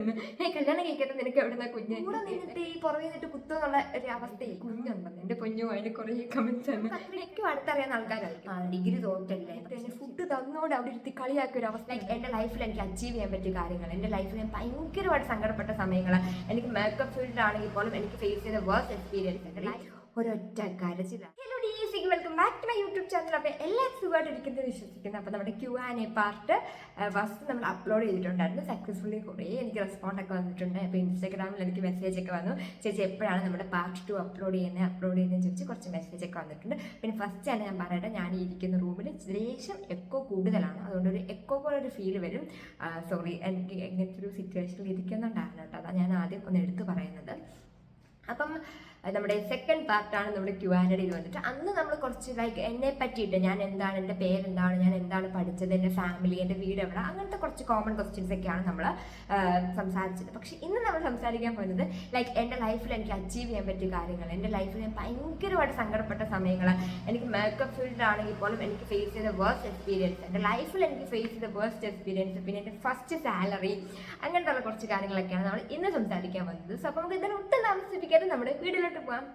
ഏയ് കല്യാണം കഴിക്കാത്ത നിനക്ക് എവിടെ കുഞ്ഞ് കൂടെ നിന്നിട്ട് ഈ പുറകെ നിന്നിട്ട് കുത്തുന്നുള്ള ഒരു അവസ്ഥയിൽ കുഞ്ഞുണ്ടെന്ന് എന്റെ കുഞ്ഞു അതിന് കുറെ കമന്റ്സ് ആണ്. അത്രയ്ക്കും അടുത്തറിയാവുന്ന ആൾക്കാരായിരിക്കും. ആ ഡിഗ്രി തോറ്റല്ലേ? പിന്നെ ഫുഡ് തന്നോട് അവിടെ ഇരുത്തി കളിയാക്കിയ ഒരു അവസ്ഥ എന്റെ ലൈഫിൽ എനിക്ക് അച്ചീവ് ചെയ്യാൻ പറ്റിയ കാര്യങ്ങൾ എന്റെ ലൈഫിൽ ഞാൻ ഭയങ്കരമായിട്ട് സങ്കടപ്പെട്ട സമയങ്ങൾ എനിക്ക് മേക്കപ്പ് ഫീൽഡ് ആണെങ്കിൽ പോലും എനിക്ക് ഫേസ് ചെയ്ത വേഴ്സ് എക്സ്പീരിയൻസ് ഉണ്ട് ഒരൊറ്റ കരച്ചിലാണ് hello ഡിസിക്ക് welcome back to my YouTube channel അപ്പോൾ എല്ലാ സുഖമായിട്ട് ഇരിക്കുന്നത് വിശ്വസിക്കുന്നു. അപ്പോൾ നമ്മുടെ Q and A part first നമ്മൾ അപ്ലോഡ് ചെയ്തിട്ടുണ്ടായിരുന്നു. സക്സസ്ഫുള്ളി കുറേ എനിക്ക് റെസ്പോണ്ട് ഒക്കെ വന്നിട്ടുണ്ട്. അപ്പോൾ ഇൻസ്റ്റാഗ്രാമിൽ എനിക്ക് മെസ്സേജ് ഒക്കെ വന്നു. ചേച്ചി എപ്പോഴാണ് നമ്മുടെ പാർട്ട് ടു അപ്ലോഡ് ചെയ്യുന്നത്? അപ്ലോഡ് ചെയ്യുന്നതെന്ന് ചോദിച്ച് കുറച്ച് മെസ്സേജ് ഒക്കെ വന്നിട്ടുണ്ട്. പിന്നെ ഫസ്റ്റ് ആണ് ഞാൻ പറയട്ടെ ഞാൻ ഇരിക്കുന്ന റൂമിൽ ലേശം എക്കോ കൂടുതലാണ്. അതുകൊണ്ട് ഒരു എക്കോ പോലെ ഒരു ഫീൽ വരും സോറി എനിക്ക് എങ്ങനത്തെ ഒരു സിറ്റുവേഷനിൽ ഇരിക്കുന്നുണ്ടായിരുന്നു കേട്ടോ. അതാണ് ഞാൻ ആദ്യം ഒന്ന് എടുത്തു പറയുന്നത്. അപ്പം നമ്മുടെ സെക്കൻഡ് പാർട്ടാണ് നമ്മുടെ ക്യു ആൻഡ് വന്നിട്ട് അന്ന് നമ്മൾ കുറച്ച് ലൈക്ക് എന്നെ പറ്റിയിട്ട് ഞാൻ എന്താണ് എന്റെ പേരെന്താണ് ഞാൻ എന്താണ് പഠിച്ചത് എന്റെ ഫാമിലി എന്റെ വീട് എവിടെ അങ്ങനത്തെ കുറച്ച് കോമൺ ക്വസ്റ്റ്യൻസ് ഒക്കെയാണ് നമ്മൾ സംസാരിച്ചത് പക്ഷേ ഇന്ന് നമ്മൾ സംസാരിക്കാൻ പോകുന്നത് ലൈക്ക് എന്റെ ലൈഫിൽ എനിക്ക് അച്ചീവ് ചെയ്യാൻ പറ്റിയ കാര്യങ്ങൾ എന്റെ ലൈഫിൽ ഞാൻ ഭയങ്കരമായിട്ട് സങ്കടപ്പെട്ട സമയങ്ങൾ എനിക്ക് മേക്കപ്പ് ഫീൽഡ് ആണെങ്കിൽ പോലും എനിക്ക് ഫേസ് ചെയ്ത വേഴ്സ്റ്റ് എക്സ്പീരിയൻസ് എന്റെ ലൈഫിൽ എനിക്ക് ഫേസ് ചെയ്ത വേഴ്സ്റ്റ് എക്സ്പീരിയൻസ് പിന്നെ എന്റെ ഫസ്റ്റ് സാലറി അങ്ങനത്തെ കുറച്ച് കാര്യങ്ങളൊക്കെയാണ് നമ്മൾ ഇന്ന് സംസാരിക്കാൻ പോകുന്നത്. സോ അപ്പോൾ നമുക്ക് ഇതിന് ഒട്ടും താമസിപ്പിക്കാതെ നമ്മുടെ വീട്ടിലോട്ട് പോകാം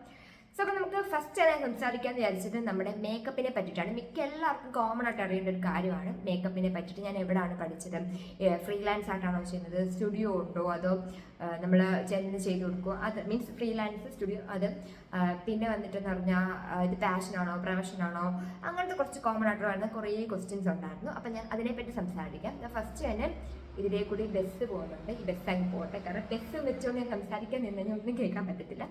സോ അപ്പോൾ നമുക്ക് ഫസ്റ്റ് ഞാൻ സംസാരിക്കാമെന്ന് വിചാരിച്ചത് നമ്മുടെ മേക്കപ്പിനെ പറ്റിയിട്ടാണ്. മിക്ക എല്ലാവർക്കും കോമൺ ആയിട്ട് അറിയേണ്ട ഒരു കാര്യമാണ് മേക്കപ്പിനെ പറ്റിയിട്ട്. ഞാൻ എവിടെയാണ് പഠിച്ചത്? ഫ്രീലാൻസ് ആയിട്ടാണോ ചെയ്യുന്നത്? സ്റ്റുഡിയോ ഉണ്ടോ? അതോ നമ്മൾ ചെന്ന് ചെയ്ത് കൊടുക്കുമോ അത് മീൻസ് ഫ്രീലാൻസ് സ്റ്റുഡിയോ അത് പിന്നെ വന്നിട്ടെന്ന് പറഞ്ഞാൽ ഇത് പാഷനാണോ പ്രൊഫഷനാണോ അങ്ങനത്തെ കുറച്ച് കോമൺ ആയിട്ട് വരുന്ന കുറേ ക്വസ്റ്റ്യൻസ് ഉണ്ടായിരുന്നു. അപ്പോൾ ഞാൻ അതിനെപ്പറ്റി സംസാരിക്കാം. ഫസ്റ്റ് തന്നെ ഇതിലേ കൂടി ബസ് പോകുന്നുണ്ട്. ഈ ബസ് അങ്ങ് കാരണം ബസ് വെച്ചുകൊണ്ട് ഞാൻ സംസാരിക്കാൻ നിന്ന് ഒന്നും കേൾക്കാൻ പറ്റത്തില്ല.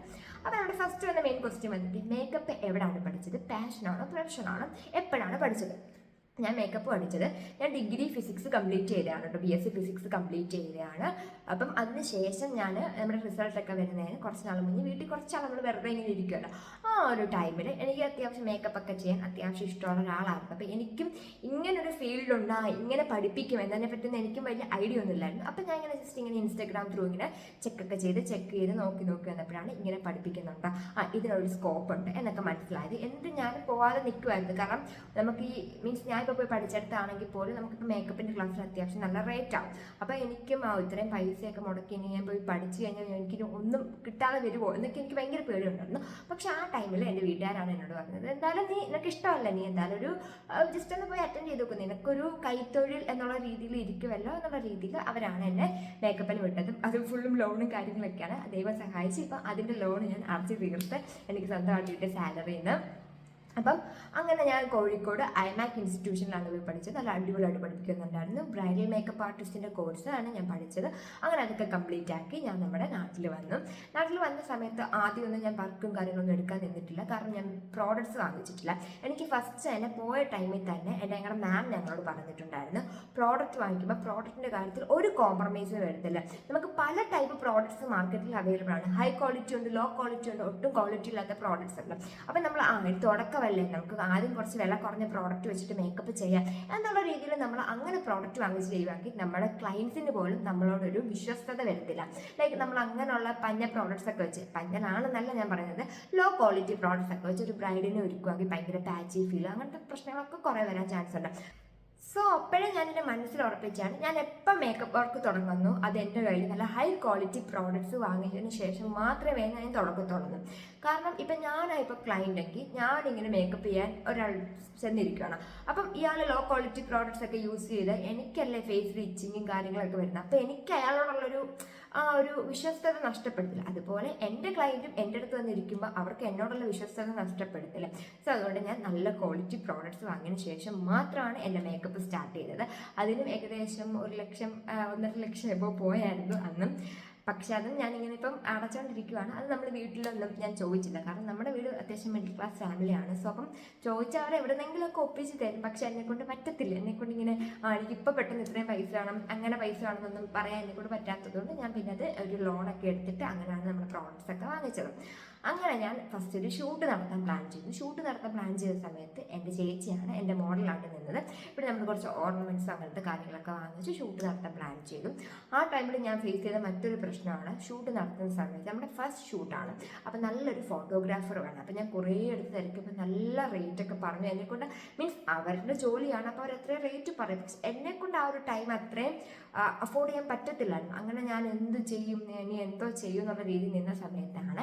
അപ്പോൾ നമ്മുടെ ഫസ്റ്റ് വന്ന മെയിൻ ക്വസ്റ്റ്യൻ വന്നിട്ട് മേക്കപ്പ് എവിടെയാണ് പഠിച്ചത്? പാഷനാണോ പ്രൊഫഷനാണോ എപ്പോഴാണ് പഠിച്ചത്? ഞാൻ മേക്കപ്പ് പഠിച്ചത്. ഞാൻ ഡിഗ്രി ഫിസിക്സ് കംപ്ലീറ്റ് ചെയ്തതാണ് കേട്ടോ B S C physics complete ചെയ്തതാണ്. അപ്പം അതിന് ശേഷം ഞാൻ നമ്മുടെ റിസൾട്ടൊക്കെ വരുന്നതിന് കുറച്ച് നാൾ മുന്നേ വീട്ടിൽ കുറച്ച് നമ്മൾ വെറുതെ ഇങ്ങനെ ഇരിക്കുമല്ലോ ആ ഒരു ടൈമിൽ എനിക്ക് അത്യാവശ്യം മേക്കപ്പ് ഒക്കെ ചെയ്യാൻ അത്യാവശ്യം ഇഷ്ടമുള്ള ഒരാളായിരുന്നു. അപ്പം എനിക്കും ഇങ്ങനൊരു ഫീൽഡുണ്ടാ ഇങ്ങനെ പഠിപ്പിക്കും എന്നതിനെ പറ്റുന്ന എനിക്കും വലിയ ഐഡിയ ഒന്നും ഇല്ലായിരുന്നു. അപ്പം ഞാൻ ഇങ്ങനെ ജസ്റ്റ് ഇങ്ങനെ ഇൻസ്റ്റാഗ്രാം ത്രൂ ഇങ്ങനെ ചെക്കൊക്കെ ചെയ്ത് ചെക്ക് ചെയ്ത് നോക്കി നോക്കി വന്നപ്പോഴാണ് ഇങ്ങനെ പഠിപ്പിക്കുന്നുണ്ട്. ആ ഇതിനൊരു സ്കോപ്പ് ഉണ്ട് എന്നൊക്കെ മനസ്സിലായത്. എന്ത് ഞാൻ പോവാതെ നിൽക്കുമായിരുന്നു കാരണം നമുക്ക് ഈ മീൻസ് ഞാൻ ഇപ്പോൾ പോയി പഠിച്ചെടുത്താണെങ്കിൽ പോലും നമുക്കിപ്പോൾ മേക്കപ്പിന്റെ ക്ലാസ്സിൽ അത്യാവശ്യം നല്ല റേറ്റ് ആവും. അപ്പോൾ എനിക്കും ആ ഇത്രയും പൈസയൊക്കെ മുടക്കി ഞാൻ പോയി പഠിച്ചു കഴിഞ്ഞാൽ എനിക്ക് ഒന്നും കിട്ടാതെ വരുമോ എന്നൊക്കെ എനിക്ക് ഭയങ്കര പേടിയുണ്ടായിരുന്നു. പക്ഷെ ആ ടൈമിൽ എന്റെ വീട്ടുകാരാണ് എന്നോട് പറഞ്ഞത് എന്തായാലും നീ നിനക്ക് ഇഷ്ടമല്ല നീ എന്തായാലും ഒരു ജസ്റ്റ് ഒന്ന് പോയി അറ്റൻഡ് ചെയ്ത് നോക്കും. നിനക്കൊരു കൈത്തൊഴിൽ എന്നുള്ള രീതിയിൽ ഇരിക്കുമല്ലോ എന്നുള്ള രീതിയിൽ അവരാണ് എന്നെ മേക്കപ്പിന് വിട്ടത് അത് ഫുള്ളും ലോണും കാര്യങ്ങളൊക്കെയാണ് ദൈവം സഹായിച്ച് ഇപ്പം അതിന്റെ ലോൺ ഞാൻ അടച്ച് തീർത്ത് എനിക്ക് സ്വന്തമായിട്ട് സാലറിയിൽ നിന്ന് അപ്പം അങ്ങനെ ഞാൻ കോഴിക്കോട് ഐമാക് ഇൻസ്റ്റിറ്റ്യൂഷനിലാണ് പോയി പഠിച്ചത്. നല്ല അടിപൊളിയായിട്ട് പഠിപ്പിക്കുന്നുണ്ടായിരുന്നു. ബ്രൈഡൽ മേക്കപ്പ് ആർട്ടിസ്റ്റിന്റെ കോഴ്സാണ് ഞാൻ പഠിച്ചത്. അങ്ങനെ അതൊക്കെ കംപ്ലീറ്റ് ആക്കി ഞാൻ നമ്മുടെ നാട്ടിൽ വന്നു. നാട്ടിൽ വന്ന സമയത്ത് ആദ്യമൊന്നും ഞാൻ വർക്കും കാര്യങ്ങളൊന്നും എടുക്കാൻ നിന്നിട്ടില്ല. കാരണം ഞാൻ പ്രോഡക്ട്സ് വാങ്ങിച്ചിട്ടില്ല. എനിക്ക് ഫസ്റ്റ് തന്നെ പോയ ടൈമിൽ തന്നെ എന്റെ ഞങ്ങളുടെ മാം ഞങ്ങളോട് പറഞ്ഞിട്ടുണ്ടായിരുന്നു. പ്രോഡക്റ്റ് വാങ്ങിക്കുമ്പോൾ പ്രോഡക്റ്റിന്റെ കാര്യത്തിൽ ഒരു കോംപ്രമൈസ് വരുത്തില്ല നമുക്ക് പല ടൈപ്പ് പ്രോഡക്ട്സ് മാർക്കറ്റിൽ അവൈലബിൾ ആണ്. ഹൈ ക്വാളിറ്റി ഉണ്ട് ലോ ക്വാളിറ്റി ഉണ്ട് ഒട്ടും ക്വാളിറ്റി ഇല്ലാത്ത പ്രോഡക്ട്സ് ഉണ്ട് അപ്പം നമ്മൾ ആ ഇത് തുടക്കമല്ലേ നമുക്ക് ആദ്യം കുറച്ച് വില കുറഞ്ഞ പ്രോഡക്റ്റ് വെച്ചിട്ട് മേക്കപ്പ് ചെയ്യാം എന്നുള്ള രീതിയിൽ നമ്മൾ അങ്ങനെ പ്രോഡക്റ്റ് വാങ്ങിച്ച് ചെയ്യുവാക്കി നമ്മുടെ ക്ലയൻസിന് പോലും നമ്മളോടൊരു വിശ്വസ്തത വരത്തില്ല. ലൈക്ക് നമ്മൾ അങ്ങനെയുള്ള പഞ്ഞ പ്രോഡക്ട്സ് ഒക്കെ വെച്ച് പഞ്ഞനാണെന്നല്ല ഞാൻ പറയുന്നത് ലോ ക്വാളിറ്റി പ്രോഡക്ട്സ് ഒക്കെ വെച്ച് ഒരു ബ്രൈഡിനെ ഒരുക്കുവാണെങ്കിൽ ഭയങ്കര പാച്ചി ഫീൽ അങ്ങനത്തെ പ്രശ്നങ്ങളൊക്കെ കുറേ വരാൻ ചാൻസ് ഉണ്ട്. സോ അപ്പോഴേ ഞാൻ എന്റെ മനസ്സിൽ ഉറപ്പിച്ചാണ്. ഞാൻ എപ്പോൾ മേക്കപ്പ് വർക്ക് തുടങ്ങുന്നു അത് എന്റെ കയ്യിൽ നല്ല ഹൈ ക്വാളിറ്റി പ്രോഡക്റ്റ്സ് വാങ്ങിയതിന് ശേഷം മാത്രമേ ഞാൻ തുടങ്ങത്തുള്ളൂ. കാരണം ഇപ്പം ഞാനായിപ്പോൾ ക്ലയന്റെങ്കിൽ ഞാനിങ്ങനെ മേക്കപ്പ് ചെയ്യാൻ ഒരാൾ ചെന്നിരിക്കുകയാണ്. അപ്പം ഇയാൾ ലോ ക്വാളിറ്റി പ്രോഡക്ട്സ് ഒക്കെ യൂസ് ചെയ്ത് എനിക്കല്ലേ ഫേസ് ഇച്ചിങ്ങും കാര്യങ്ങളൊക്കെ വരുന്നത്. അപ്പോൾ എനിക്ക് അയാളോടുള്ളൊരു ആ ഒരു വിശ്വസ്തത നഷ്ടപ്പെടുത്തില്ല. അതുപോലെ എന്റെ ക്ലയന്റും എന്റെ അടുത്ത് വന്നിരിക്കുമ്പോൾ അവർക്ക് എന്നോടുള്ള വിശ്വസ്തത നഷ്ടപ്പെടുത്തില്ല. സോ അതുകൊണ്ട് ഞാൻ നല്ല ക്വാളിറ്റി പ്രോഡക്റ്റ്സ് വാങ്ങിയതിന് ശേഷം മാത്രമാണ് എന്റെ മേക്കപ്പ് സ്റ്റാർട്ട് ചെയ്തത്. അതിനും ഏകദേശം ഒരു ലക്ഷം ഒന്നര ലക്ഷം എബോ പോയായിരുന്നു അന്നും. പക്ഷെ അത് ഞാനിങ്ങനെ ഇപ്പം അടച്ചുകൊണ്ടിരിക്കുവാണ് അത് നമ്മൾ വീട്ടിലൊന്നും ഞാൻ ചോദിച്ചില്ല. കാരണം നമ്മുടെ വീട് അത്യാവശ്യം മിഡിൽ ക്ലാസ് ഫാമിലിയാണ് സോ അപ്പം ചോദിച്ചാൽ അവർ എവിടെന്നെങ്കിലുമൊക്കെ ഒപ്പിച്ച് തരും. പക്ഷേ എന്നെക്കൊണ്ട് പറ്റത്തില്ല. എന്നെക്കൊണ്ട് ഇങ്ങനെ ആ എനിക്ക് ഇപ്പോൾ പെട്ടെന്ന് ഇത്രയും പൈസ വേണം. അങ്ങനെ പൈസ വേണമെന്നൊന്നും പറയാൻ എന്നെ കൊണ്ട് പറ്റാത്തതുകൊണ്ട് ഞാൻ പിന്നെ അത് ഒരു ലോണൊക്കെ എടുത്തിട്ട് അങ്ങനെയാണ് നമ്മുടെ പ്രോഡക്റ്റ്സ് ഒക്കെ വാങ്ങിച്ചത്. അങ്ങനെ ഞാൻ ഫസ്റ്റ് ഒരു ഷൂട്ട് നടത്താൻ പ്ലാൻ ചെയ്തു. ഷൂട്ട് നടത്താൻ പ്ലാൻ ചെയ്ത സമയത്ത് എന്റെ ചേച്ചിയാണ് എന്റെ മോഡലായിട്ട് നിന്നത്. ഇവിടെ നമ്മൾ കുറച്ച് ഓർണമെന്റ്സ് അങ്ങനത്തെ കാര്യങ്ങളൊക്കെ വാങ്ങിച്ച് ഷൂട്ട് നടത്താൻ പ്ലാൻ ചെയ്തു. ആ ടൈമിൽ ഞാൻ ഫേസ് ചെയ്ത മറ്റൊരു പ്രശ്നമാണ്. ഷൂട്ട് നടത്തുന്ന സമയത്ത് നമ്മുടെ ഫസ്റ്റ് ഷൂട്ടാണ് അപ്പോൾ നല്ലൊരു ഫോട്ടോഗ്രാഫർ വേണം. അപ്പോൾ ഞാൻ കുറേ എടുത്ത് തിരക്കുമ്പോൾ നല്ല റേറ്റൊക്കെ പറഞ്ഞു. എന്നെക്കൊണ്ട് മീൻസ് അവരുടെ ജോലിയാണ്. അപ്പോൾ അവർ എത്രയും റേറ്റ് പറയും. പക്ഷെ എന്നെക്കൊണ്ട് ആ ഒരു ടൈം അത്രയും അഫോർഡ് ചെയ്യാൻ പറ്റത്തില്ലായിരുന്നു. അങ്ങനെ ഞാൻ എന്ത് ചെയ്യും? ഇനി എന്തോ ചെയ്യും എന്നുള്ള രീതിയിൽ നിന്ന സമയത്താണ്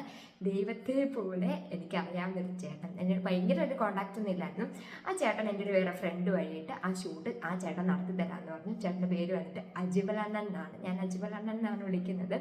ദൈവത്തെ പോലെ എനിക്ക് അറിയാവുന്ന ഒരു ചേട്ടൻ എന്റെ ഒരു കോണ്ടാക്റ്റ് ഒന്നും ഇല്ലായിരുന്നു. ആ ചേട്ടൻ എന്റെ ഒരു വേറെ ഫ്രണ്ട് വഴിയിട്ട് ആ ഷൂട്ട് ആ ചേട്ടൻ നടത്തി തരാമെന്ന് പറഞ്ഞു. ചേട്ടന്റെ പേര് വന്നിട്ട് അജിബലണ്ണൻ എന്നാണ്. ഞാൻ അജിബലണ്ണൻ എന്നാണ് വിളിക്കുന്നത്.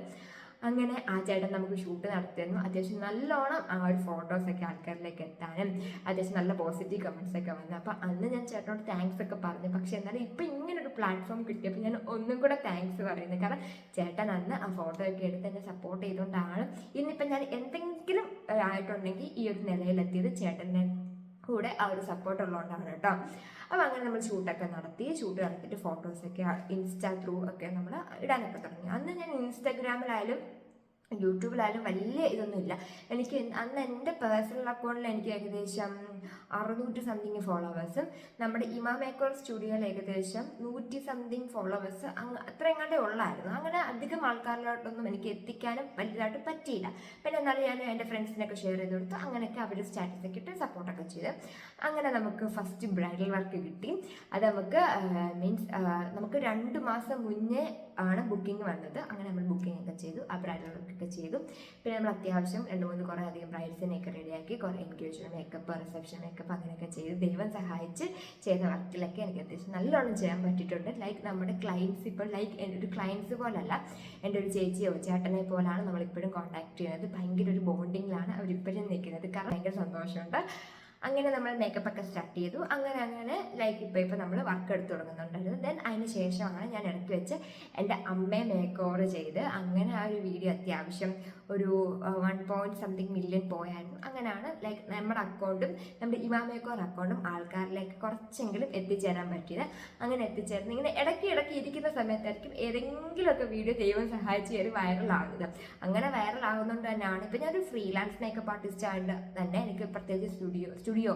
അങ്ങനെ ആ ചേട്ടൻ നമുക്ക് ഷൂട്ട് നടത്തിയിരുന്നു. അത്യാവശ്യം നല്ലോണം ആ ഒരു ഫോട്ടോസൊക്കെ ആൾക്കാരിലേക്ക് എത്താനും അത്യാവശ്യം നല്ല പോസിറ്റീവ് കമൻസ് ഒക്കെ വന്നു. അപ്പോൾ അന്ന് ഞാൻ ചേട്ടനോട് താങ്ക്സ് ഒക്കെ പറഞ്ഞു. പക്ഷെ എന്നാലും ഇപ്പം ഇങ്ങനൊരു പ്ലാറ്റ്ഫോം കിട്ടിയപ്പോൾ ഞാൻ ഒന്നും കൂടെ താങ്ക്സ് പറയുന്നു. കാരണം ചേട്ടൻ അന്ന് ആ ഫോട്ടോ ഒക്കെ എടുത്ത് എന്നെ സപ്പോർട്ട് ചെയ്തുകൊണ്ടാണ് ഇന്നിപ്പം ഞാൻ എന്തെങ്കിലും ആയിട്ടുണ്ടെങ്കിൽ ഈ ഒരു നിലയിലെത്തിയത് ചേട്ടന്റെ കൂടെ ആ ഒരു സപ്പോർട്ട് ഉള്ളതുകൊണ്ടാണ് കേട്ടോ. അപ്പോൾ അങ്ങനെ നമ്മൾ ഷൂട്ടൊക്കെ നടത്തി ഷൂട്ട് നടത്തിയിട്ട് ഫോട്ടോസൊക്കെ ഇൻസ്റ്റാ ത്രൂ ഒക്കെ നമ്മൾ ഇടാനൊക്കെ തുടങ്ങി. അന്ന് ഞാൻ ഇൻസ്റ്റാഗ്രാമിലായാലും യൂട്യൂബിലായാലും വലിയ ഇതൊന്നുമില്ല. എനിക്ക് അന്ന് എന്റെ പേഴ്സണൽ അക്കൗണ്ടിൽ എനിക്ക് ഏകദേശം അറുന്നൂറ്റി സംതിങ് ഫോളോവേഴ്സും നമ്മുടെ ഇമാമേക്കോൾ സ്റ്റുഡിയോയിൽ ഏകദേശം നൂറ്റി സംതിങ് ഫോളോവേഴ്സ് അങ്ങ് അത്ര എങ്ങാണ്ടേ ഉള്ളായിരുന്നു. അങ്ങനെ അധികം ആൾക്കാരിലോട്ടൊന്നും എനിക്ക് എത്തിക്കാനും വലുതായിട്ട് പറ്റിയില്ല. പിന്നെ എന്നാലും ഞാൻ എന്റെ ഫ്രണ്ട്സിനൊക്കെ ഷെയർ ചെയ്ത് കൊടുത്തു. അങ്ങനെയൊക്കെ അവർ സ്റ്റാറ്റസൊക്കെ ഇട്ട് സപ്പോർട്ടൊക്കെ ചെയ്ത്. അങ്ങനെ നമുക്ക് ഫസ്റ്റ് ബ്രൈഡൽ വർക്ക് കിട്ടി. അത് നമുക്ക് മീൻസ് നമുക്ക് രണ്ട് മാസം മുന്നേ ആണ് ബുക്കിംഗ് വന്നത്. അങ്ങനെ നമ്മൾ ബുക്കിംഗ് ഒക്കെ ചെയ്തു. ആ ബ്രൈഡൽ വർക്കൊക്കെ ചെയ്തു. പിന്നെ നമ്മൾ അത്യാവശ്യം രണ്ട് മൂന്ന് കുറേ അധികം ബ്രൈഡ്സിനെയൊക്കെ റെഡിയാക്കി കുറേ എൻഗേജ്മെന്റ് മേക്കപ്പ് റിസപ്ഷൻ മേക്കപ്പ് അങ്ങനെയൊക്കെ ചെയ്ത് ദൈവം സഹായിച്ച് ചെയ്ത വർക്കിലൊക്കെ എനിക്ക് അത്യാവശ്യം നല്ലോണം ചെയ്യാൻ പറ്റിയിട്ടുണ്ട്. ലൈക്ക് നമ്മുടെ ക്ലയൻസ് ഇപ്പോൾ ലൈക്ക് എന്റെ ഒരു ക്ലയൻസ് പോലല്ല. എന്റെ ഒരു ചേച്ചിയോ ചേട്ടനെ പോലാണ് നമ്മളിപ്പോഴും കോൺടാക്ട് ചെയ്യുന്നത്. ഭയങ്കര ഒരു ബോണ്ടിങ്ങിലാണ് അവരിപ്പോഴും നിൽക്കുന്നത്. കാരണം ഭയങ്കര സന്തോഷമുണ്ട്. അങ്ങനെ നമ്മൾ മേക്കപ്പ് ഒക്കെ സ്റ്റാർട്ട് ചെയ്തു. അങ്ങനെ അങ്ങനെ ലൈക്ക് ഇപ്പോൾ ഇപ്പോൾ നമ്മൾ വർക്ക് എടുത്ത് തുടങ്ങുന്നുണ്ടായിരുന്നു. ദെൻ അതിന് ശേഷമാണ് ഞാൻ ഇടയ്ക്ക് വെച്ച് എന്റെ അമ്മയെ മേക്കോവർ ചെയ്ത്. അങ്ങനെ ആ ഒരു വീഡിയോ അത്യാവശ്യം ഒരു വൺ പോയിന്റ് സംതിങ് മില്യൺ പോയായിരുന്നു അങ്ങനെയാണ് ലൈക്ക് നമ്മുടെ അക്കൗണ്ടും നമ്മുടെ ഇമാമേക്കോർ അക്കൗണ്ടും ആൾക്കാരിലേക്ക് കുറച്ചെങ്കിലും എത്തിച്ചേരാൻ പറ്റിയത്. അങ്ങനെ എത്തിച്ചേർന്ന്. ഇങ്ങനെ ഇടയ്ക്ക് ഇടയ്ക്ക് ഇരിക്കുന്ന സമയത്തായിരിക്കും ഏതെങ്കിലുമൊക്കെ വീഡിയോ ദൈവം സഹായിച്ച് കയറി വൈറലാകുന്നത് അങ്ങനെ വൈറലാകുന്നതുകൊണ്ട് തന്നെയാണ്. ഇപ്പം ഞാനൊരു ഫ്രീലാൻസ് മേക്കപ്പ് ആർട്ടിസ്റ്റ് ആയിട്ട് തന്നെ എനിക്ക് പ്രത്യേകിച്ച് സ്റ്റുഡിയോ സ്റ്റുഡിയോ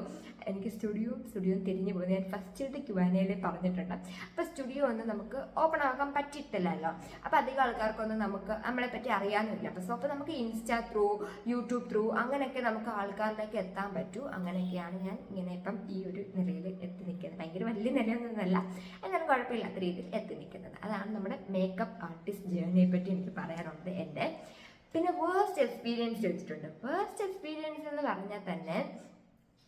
എനിക്ക് സ്റ്റുഡിയോ സ്റ്റുഡിയോ തിരിഞ്ഞു പോകുന്നത് ഞാൻ ഫസ്റ്റ് ക്യുവാനയിൽ പറഞ്ഞിട്ടുണ്ട്. അപ്പോൾ സ്റ്റുഡിയോ ഒന്നും നമുക്ക് ഓപ്പൺ ആക്കാൻ പറ്റിയിട്ടില്ലല്ലോ. അപ്പോൾ അധികം ആൾക്കാർക്കൊന്നും നമുക്ക് നമ്മളെ പറ്റി അറിയാനുമില്ല അപ്പോൾ സോ അപ്പോൾ നമുക്ക് ഇൻസ്റ്റാ ത്രൂ യൂട്യൂബ് ത്രൂ അങ്ങനെയൊക്കെ നമുക്ക് ആൾക്കാരിലേക്ക് എത്താൻ പറ്റൂ. അങ്ങനെയൊക്കെയാണ് ഞാൻ ഇങ്ങനെ ഇപ്പം ഈ ഒരു നിലയിൽ എത്തി നിൽക്കുന്നത്. ഭയങ്കര വലിയ നിലയൊന്നുമല്ല. എന്നാലും കുഴപ്പമില്ലാത്ത രീതിയിൽ എത്തി നിൽക്കുന്നത്. അതാണ് നമ്മുടെ മേക്കപ്പ് ആർട്ടിസ്റ്റ് ജേർണിയെ പറ്റി എനിക്ക് പറയാനുള്ളത് എന്റെ. പിന്നെ വേസ്റ്റ് എക്സ്പീരിയൻസ് ചോദിച്ചിട്ടുണ്ട്. വേസ്റ്റ് എക്സ്പീരിയൻസ് എന്ന് പറഞ്ഞാൽ തന്നെ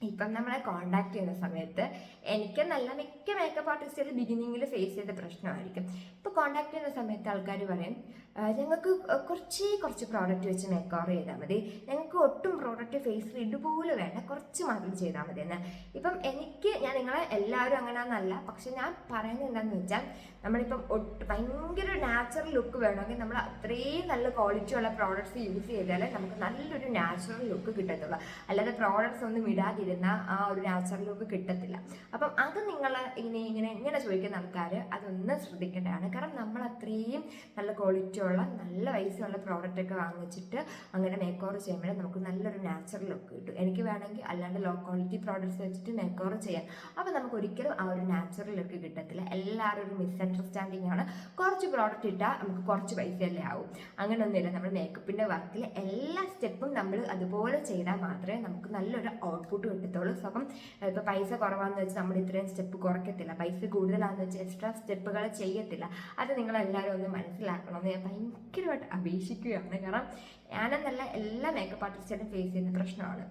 ഇപ്പം നമ്മളെ കോണ്ടാക്ട് ചെയ്യുന്ന സമയത്ത് എനിക്ക് നല്ല മിക്ക മേക്കപ്പ് ആർട്ടിസ്റ്റുകൾ ബിഗിനിങ്ങിൽ ഫേസ് ചെയ്ത പ്രശ്നമായിരിക്കും. ഇപ്പോൾ കോണ്ടാക്ട് ചെയ്യുന്ന സമയത്ത് ആൾക്കാർ പറയും "ആ, ഞങ്ങൾക്ക് കുറച്ച് കുറച്ച് പ്രോഡക്റ്റ് വെച്ച് മേക്ക് ഓവർ ചെയ്താൽ മതി. ഞങ്ങൾക്ക് ഒട്ടും പ്രോഡക്റ്റ് ഫേസ് ഫേസിൽ ഇതുപോലെ വേണ്ട. കുറച്ച് മാത്രം ചെയ്താൽ മതി എന്ന്. ഇപ്പം എനിക്ക് ഞാൻ നിങ്ങളെ എല്ലാവരും അങ്ങനെയാണെന്നല്ല പക്ഷെ ഞാൻ പറയുന്നത് എന്താണെന്ന് വെച്ചാൽ നമ്മളിപ്പം ഒട്ട് ഭയങ്കര നാച്ചുറൽ ലുക്ക് വേണമെങ്കിൽ നമ്മൾ അത്രയും നല്ല ക്വാളിറ്റി ഉള്ള പ്രോഡക്റ്റ്സ് യൂസ് ചെയ്താലേ നമുക്ക് നല്ലൊരു നാച്ചുറൽ ലുക്ക് കിട്ടത്തുള്ളൂ. അല്ലാതെ പ്രോഡക്റ്റ്സ് ഒന്നും ഇടാതിരുന്ന ആ ഒരു നാച്ചുറൽ ലുക്ക് കിട്ടത്തില്ല. അപ്പം അത് നിങ്ങൾ ഇങ്ങനെ ഇങ്ങനെ എങ്ങനെ ചോദിക്കുന്ന ആൾക്കാർ അതൊന്ന് ശ്രദ്ധിക്കേണ്ടതാണ്. കാരണം നമ്മൾ അത്രയും നല്ല ക്വാളിറ്റി ഉള്ള നല്ല വയസ്സുള്ള പ്രോഡക്റ്റ് ഒക്കെ വാങ്ങിച്ചിട്ട് അങ്ങനെ മേക്ക് ഓവർ ചെയ്യുമ്പോഴേ നമുക്ക് നല്ലൊരു നാച്ചുറൽ ലുക്ക് കിട്ടും. എനിക്ക് വേണമെങ്കിൽ അല്ലാണ്ട് ലോ ക്വാളിറ്റി പ്രോഡക്റ്റ്സ് വെച്ചിട്ട് മേക്ക് ഓവർ ചെയ്യാം. അപ്പോൾ നമുക്ക് ഒരിക്കലും ആ ഒരു നാച്ചുറൽ ലുക്ക് കിട്ടത്തില്ല. എല്ലാവരും ഒരു മിസ്അണ്ടർസ്റ്റാൻഡിങ് ആണ്. കുറച്ച് പ്രോഡക്റ്റ് ഇട്ടാൽ നമുക്ക് കുറച്ച് പൈസയല്ലേ ആവും. അങ്ങനെയൊന്നുമില്ല നമ്മുടെ മേക്കപ്പിന്റെ വർക്കിൽ എല്ലാ സ്റ്റെപ്പും നമ്മൾ അതുപോലെ ചെയ്താൽ മാത്രമേ നമുക്ക് നല്ലൊരു ഔട്ട്പുട്ട് കിട്ടത്തുള്ളൂ. സോ അപ്പം ഇപ്പോൾ പൈസ കുറവാന്ന് വെച്ച് നമ്മൾ ഇത്രയും സ്റ്റെപ്പ് കുറയ്ക്കത്തില്ല. പൈസ കൂടുതലാണെന്ന് വെച്ച് എക്സ്ട്രാ സ്റ്റെപ്പുകൾ ചെയ്യത്തില്ല. അത് നിങ്ങളെല്ലാവരും ഒന്ന് മനസ്സിലാക്കണമെന്ന് ഞാൻ ഭയങ്കരമായിട്ട് അപേക്ഷിക്കുകയാണ്. കാരണം ഞാനെന്നല്ല എല്ലാ മേക്കപ്പ് ആർട്ടിസ്റ്റുകളും ഫേസ് ചെയ്യുന്ന പ്രശ്നമാണ്.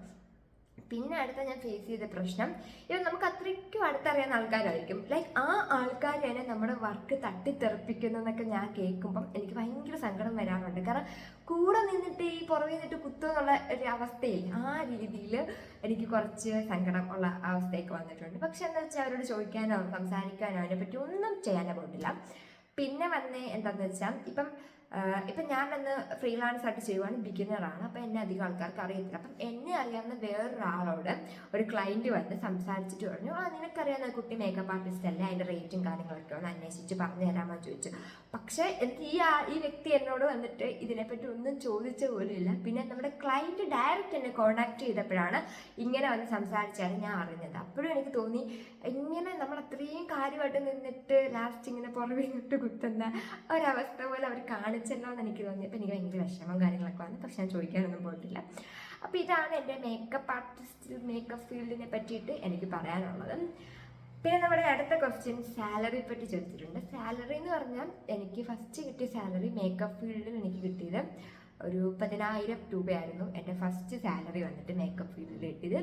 പിന്നെ അടുത്ത ഞാൻ ഫേസ് ചെയ്ത പ്രശ്നം ഇവ നമുക്ക് അത്രയ്ക്കും അടുത്തറിയാവുന്ന ആൾക്കാരായിരിക്കും. ലൈക്ക് ആ ആൾക്കാർ തന്നെ നമ്മുടെ വർക്ക് തട്ടിത്തെറിപ്പിക്കുന്നു എന്നൊക്കെ ഞാൻ കേൾക്കുമ്പം എനിക്ക് ഭയങ്കര സങ്കടം വരാറുണ്ട്. കാരണം കൂടെ നിന്നിട്ട് ഈ പുറമെ നിന്നിട്ട് കുത്തുന്നുള്ള ഒരു അവസ്ഥയിൽ ആ രീതിയിൽ എനിക്ക് കുറച്ച് സങ്കടം ഉള്ള അവസ്ഥയൊക്കെ വന്നിട്ടുണ്ട്. പക്ഷെ എന്താ വെച്ചാൽ അവരോട് ചോദിക്കാനോ സംസാരിക്കാനോ അതിനെപ്പറ്റി ഒന്നും ചെയ്യാനോ പോയിട്ടില്ല. പിന്നെ വന്നേ എന്താണെന്ന് വെച്ചാൽ ഇപ്പം ഇപ്പം ഞാൻ അന്ന് ഫ്രീലാൻസ് ആയിട്ട് ചെയ്യുവാണ് ബിഗിനറാണ് അപ്പം എന്നെ അധികം ആൾക്കാർക്ക് അറിയത്തില്ല. അപ്പം എന്നെ അറിയാവുന്ന വേറൊരാളോട് ഒരു ക്ലയന്റ് വന്ന് സംസാരിച്ചിട്ട് പറഞ്ഞു ആ നിനക്കറിയാവുന്ന കുട്ടി മേക്കപ്പ് ആർട്ടിസ്റ്റ് അല്ലേ? അതിന്റെ റേറ്റും കാര്യങ്ങളൊക്കെ ഒന്ന് അന്വേഷിച്ച് പറഞ്ഞു തരാമോ? ചോദിച്ചു. പക്ഷേ എനിക്ക് ഈ ഈ വ്യക്തി എന്നോട് വന്നിട്ട് ഇതിനെപ്പറ്റി ഒന്നും ചോദിച്ച പോലും ഇല്ല. പിന്നെ നമ്മുടെ ക്ലയന്റ് ഡയറക്റ്റ് എന്നെ കോൺടാക്ട് ചെയ്തപ്പോഴാണ് ഇങ്ങനെ വന്ന് സംസാരിച്ചാണ് ഞാൻ അറിഞ്ഞത്. അപ്പോഴും എനിക്ക് തോന്നി ഇങ്ങനെ നമ്മൾ അത്രയും കാര്യമായിട്ട് നിന്നിട്ട് ലാസ്റ്റ് ഇങ്ങനെ പുറമെ നിന്നിട്ട് കുത്തുന്ന ഒരവസ്ഥ പോലെ അവർ കാണിച്ചല്ലോ എന്ന് എനിക്ക് തോന്നിയപ്പോൾ എനിക്ക് ഭയങ്കര വിഷമം കാര്യങ്ങളൊക്കെ വന്നു. പക്ഷെ ഞാൻ ചോദിക്കാനൊന്നും പോയിട്ടില്ല. അപ്പോൾ ഇതാണ് എന്റെ മേക്കപ്പ് ആർട്ടിസ്റ്റ് മേക്കപ്പ് ഫീൽഡിനെ പറ്റിയിട്ട് എനിക്ക് പറയാനുള്ളത്. പിന്നെ നമ്മുടെ അടുത്ത ക്വസ്റ്റ്യൻ സാലറി പറ്റി ചോദിച്ചിട്ടുണ്ട്. സാലറി എന്ന് പറഞ്ഞാൽ എനിക്ക് ഫസ്റ്റ് കിട്ടിയ സാലറി മേക്കപ്പ് ഫീൽഡിൽ എനിക്ക് കിട്ടിയത് ഒരു പതിനായിരം രൂപയായിരുന്നു. എന്റെ ഫസ്റ്റ് സാലറി വന്നിട്ട് മേക്കപ്പ് ഫീൽഡിൽ കിട്ടിയത്.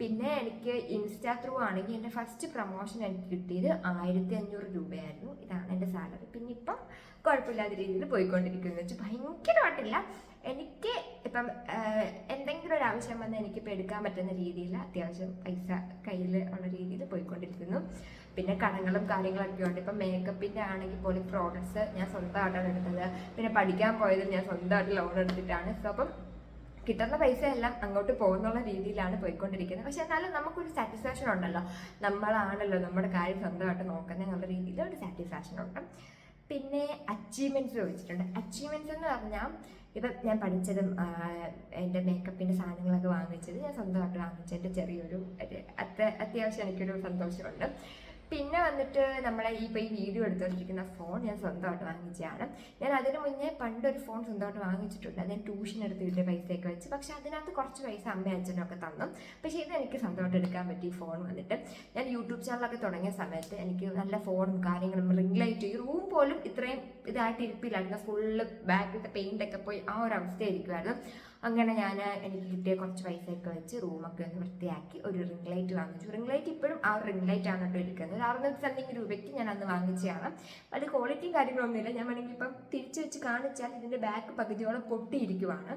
പിന്നെ എനിക്ക് ഇൻസ്റ്റാ ത്രൂ ആണെങ്കിൽ എന്റെ ഫസ്റ്റ് പ്രൊമോഷൻ എനിക്ക് കിട്ടിയത് ആയിരത്തി അഞ്ഞൂറ് രൂപയായിരുന്നു. ഇതാണ് എന്റെ സാലറി പിന്നെ ഇപ്പം കുഴപ്പമില്ലാത്ത രീതിയിൽ പോയിക്കൊണ്ടിരിക്കുന്നു. വെച്ചാൽ ഭയങ്കരമായിട്ടില്ല. എനിക്ക് ഇപ്പം എന്തെങ്കിലും ഒരു ആവശ്യം വന്നാൽ എനിക്കിപ്പോൾ എടുക്കാൻ പറ്റുന്ന രീതിയിൽ അത്യാവശ്യം പൈസ കയ്യിൽ ഉള്ള രീതിയിൽ പോയിക്കൊണ്ടിരിക്കുന്നു. പിന്നെ കടങ്ങളും കാര്യങ്ങളൊക്കെ ഉണ്ട്. ഇപ്പം മേക്കപ്പിന്റെ ആണെങ്കിൽ പോലും പ്രോഡക്ട്സ് ഞാൻ സ്വന്തമായിട്ടാണ് എടുത്തത്. പിന്നെ പഠിക്കാൻ പോയത് ഞാൻ സ്വന്തമായിട്ട് ലോൺ എടുത്തിട്ടാണ്. സോ അപ്പം കിട്ടുന്ന പൈസ എല്ലാം അങ്ങോട്ട് പോകുന്നുള്ള രീതിയിലാണ് പോയിക്കൊണ്ടിരിക്കുന്നത്. പക്ഷെ എന്നാലും നമുക്കൊരു സാറ്റിസ്ഫാക്ഷൻ ഉണ്ടല്ലോ. നമ്മളാണല്ലോ നമ്മുടെ കാര്യം സ്വന്തമായിട്ട് നോക്കുന്നത് എന്നുള്ള രീതിയിൽ ഒരു സാറ്റിസ്ഫാക്ഷൻ ഉണ്ട്. പിന്നെ അച്ചീവ്മെന്റ്സ് ചോദിച്ചിട്ടുണ്ട്. അച്ചീവ്മെന്റ്സ് എന്ന് പറഞ്ഞാൽ ഇപ്പം ഞാൻ പഠിച്ചതും എന്റെ മേക്കപ്പിന്റെ സാധനങ്ങളൊക്കെ വാങ്ങിച്ചത് ഞാൻ സ്വന്തമായിട്ട് വാങ്ങിച്ചതിന്റെ ചെറിയൊരു അത്യാവശ്യം എനിക്കൊരു സന്തോഷമുണ്ട്. പിന്നെ വന്നിട്ട് നമ്മളെ ഈ ഇപ്പോൾ ഈ വീഡിയോ എടുത്തുകൊണ്ടിരിക്കുന്ന ഫോൺ ഞാൻ സ്വന്തമായിട്ട് വാങ്ങിച്ചതാണ്. ഞാൻ അതിന് മുന്നേ പണ്ടൊരു ഫോൺ സ്വന്തമായിട്ട് വാങ്ങിച്ചിട്ടുണ്ട്. ഞാൻ ട്യൂഷൻ എടുത്ത് കിട്ടിയ പൈസയൊക്കെ വെച്ച്. പക്ഷെ അതിനകത്ത് കുറച്ച് പൈസ അമ്മ അച്ഛനൊക്കെ തന്നു. പക്ഷേ ഇത് എനിക്ക് സ്വന്തമായിട്ട് എടുക്കാൻ പറ്റി ഫോൺ വന്നിട്ട് ഞാൻ യൂട്യൂബ് ചാനലൊക്കെ തുടങ്ങിയ സമയത്ത് എനിക്ക് നല്ല ഫോണും കാര്യങ്ങളും റിംഗ് ലൈറ്റ് ഈ റൂം പോലും ഇത്രയും ഇതായിട്ട് ഇരിപ്പില്ലായിരുന്നു. ഫുള്ള് ബാക്കിലത്തെ പെയിന്റൊക്കെ പോയി ആ ഒരു അവസ്ഥയായിരിക്കുമായിരുന്നു. അങ്ങനെ ഞാൻ എനിക്ക് കിട്ടിയ കുറച്ച് പൈസയൊക്കെ വെച്ച് റൂമൊക്കെ ഒന്ന് വൃത്തിയാക്കി ഒരു റിംഗ് ലൈറ്റ് വാങ്ങിച്ചു. റിംഗ് ലൈറ്റ് ഇപ്പോഴും ആ റിംഗ് ലൈറ്റ് ആണ് കേട്ടോ ഇരിക്കുന്നത്. അറുന്നൂറ്റി സംതിങ് രൂപയ്ക്ക് ഞാൻ അന്ന് വാങ്ങിച്ചതാണ്. അത് ക്വാളിറ്റിയും കാര്യങ്ങളൊന്നുമില്ല. ഞാൻ വേണമെങ്കിൽ ഇപ്പം തിരിച്ചു വെച്ച് കാണിച്ചാൽ ഇതിന്റെ ബാക്ക് പകുതിയോളം പൊട്ടിയിരിക്കുവാണ്.